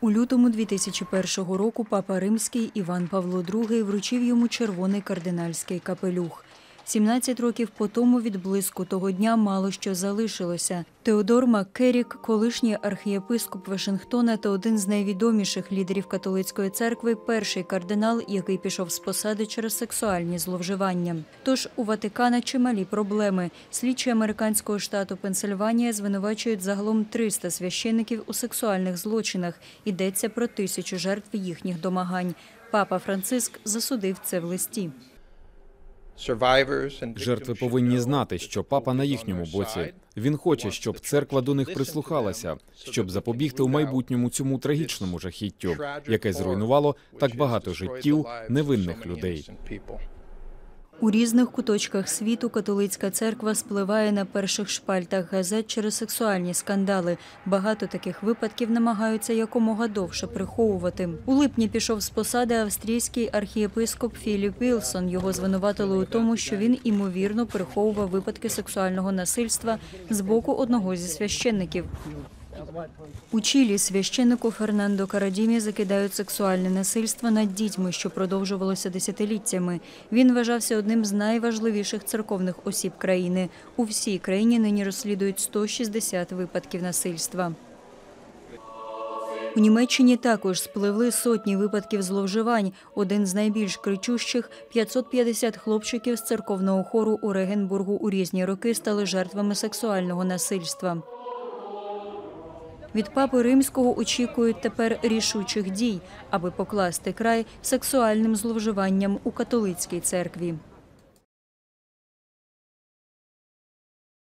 У лютому 2001 року папа римський Іван Павло II вручив йому червоний кардинальський капелюх. 17 років по тому від блиску того дня мало що залишилося. Теодор Маккерік, колишній архієпископ Вашингтона та один з найвідоміших лідерів католицької церкви, перший кардинал, який пішов з посади через сексуальні зловживання. Тож у Ватикана чималі проблеми. Слідчі американського штату Пенсильванія звинувачують загалом 300 священиків у сексуальних злочинах. Йдеться про тисячу жертв їхніх домагань. Папа Франциск засудив це в листі. Жертви повинні знати, що папа на їхньому боці. Він хоче, щоб церква до них прислухалася, щоб запобігти у майбутньому цьому трагічному жахіттю, яке зруйнувало так багато життів невинних людей. У різних куточках світу католицька церква спливає на перших шпальтах газет через сексуальні скандали. Багато таких випадків намагаються якомога довше приховувати. У липні пішов з посади австрійський архієпископ Філіп Вілсон. Його звинуватили у тому, що він імовірно приховував випадки сексуального насильства з боку одного зі священників. У Чилі священнику Фернандо Карадімі закидають сексуальне насильство над дітьми, що продовжувалося десятиліттями. Він вважався одним з найважливіших церковних осіб країни. У всій країні нині розслідують 160 випадків насильства. У Німеччині також спливли сотні випадків зловживань. Один з найбільш кричущих – 550 хлопчиків з церковного хору у Регенбургу у різні роки стали жертвами сексуального насильства. Від папи римського очікують тепер рішучих дій, аби покласти край сексуальним зловживанням у католицькій церкві.